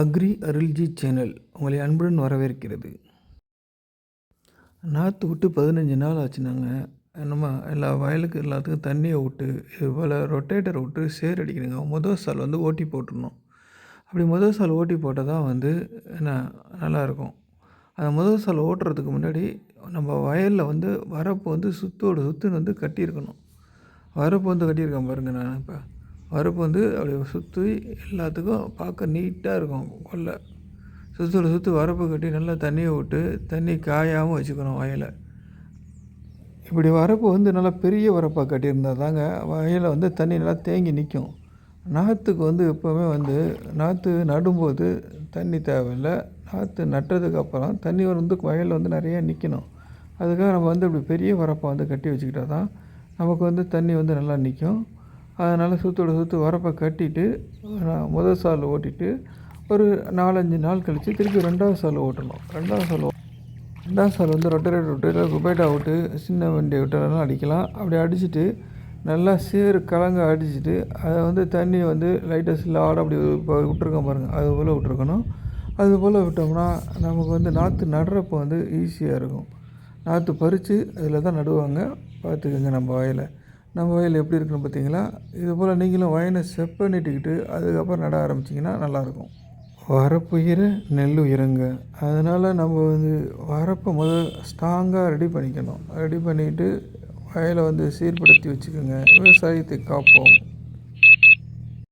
Agri அருள்ஜி channel உங்களை அன்புடன் வரவேற்கிறது. நாற்று விட்டு பதினஞ்சு நாள் ஆச்சுனாங்க. நம்ம எல்லா வயலுக்கு எல்லாத்துக்கும் தண்ணியை விட்டு இது போல் ரொட்டேட்டர் விட்டு சேர் அடிக்கணுங்க முதல் சால் வந்து ஓட்டி போட்டுடணும். அப்படி முதல் சால் ஓட்டி போட்டால் தான் வந்து என்ன நல்லாயிருக்கும் அந்த முதல் சால் ஓட்டுறதுக்கு முன்னாடி நம்ம வயலில் வந்து வரப்பு வந்து சுத்தோட சுற்றுன்னு வந்து கட்டியிருக்கணும். வரப்பு வந்து கட்டியிருக்கேன் பாருங்கள் நான் இப்போ. வரப்பு வந்து அப்படி சுற்றி எல்லாத்துக்கும் பார்க்க நீட்டாக இருக்கும் கொல்லை. சுற்றுல சுற்றி வரப்பு கட்டி நல்லா தண்ணியை விட்டு தண்ணி காயாமல் வச்சுக்கணும் வயலை. இப்படி வரப்பு வந்து நல்லா பெரிய வரப்பாக கட்டியிருந்தால் தாங்க வயலில் வந்து தண்ணி நல்லா தேங்கி நிற்கும். நாற்றுக்கு வந்து எப்போவுமே வந்து நாற்று நடும்போது தண்ணி தேவையில்லை நாற்று நட்டதுக்கு அப்புறம் தண்ணி வந்து வயலில் வந்து நிறையா நிற்கணும். அதுக்காக நம்ம வந்து இப்படி பெரிய வரப்பை வந்து கட்டி வச்சுக்கிட்டால் தான் நமக்கு வந்து தண்ணி வந்து நல்லா நிற்கும். அதனால் சுற்றோட சுற்று வரப்பை கட்டிட்டு முதல் சால் ஓட்டிட்டு ஒரு நாலஞ்சு நாள் கழித்து திருப்பி ரெண்டாவது சால் ஓட்டணும். ரெண்டாவது சால் ரெண்டாவது சால் வந்து ரொட்டரேட் விட்டு இல்லை குபேட்டா விட்டு சின்ன வண்டி விட்டாலும் அடிக்கலாம். அப்படி அடிச்சுட்டு நல்லா சேறு கலங்க அடிச்சுட்டு அதை வந்து தண்ணி வந்து லைட்டாக சில்லாட அப்படி இப்போ விட்ருக்கோம் பாருங்கள் அது போல் விட்ருக்கணும் அது போல் விட்டோம்னா நமக்கு வந்து நாற்று நடுறப்போ வந்து ஈஸியாக இருக்கும். நாற்று பறித்து அதில் தான் நடுவாங்க. பார்த்துக்கோங்க நம்ம வயலை. நம்ம வயல் எப்படி இருக்குன்னு பார்த்தீங்களா? இது போல் நீங்களும் வயலை செப் பண்ணிட்டுக்கிட்டு அதுக்கப்புறம் நட ஆரம்பிச்சிங்கன்னா நல்லாயிருக்கும். வரப்புயிர் நெல் உயிருங்க அதனால் நம்ம வந்து வரப்பை முதல் ஸ்ட்ராங்காக ரெடி பண்ணிக்கணும். ரெடி பண்ணிக்கிட்டு வயலை வந்து சீர்படுத்தி வச்சுக்கோங்க. விவசாயத்தை காப்போம்.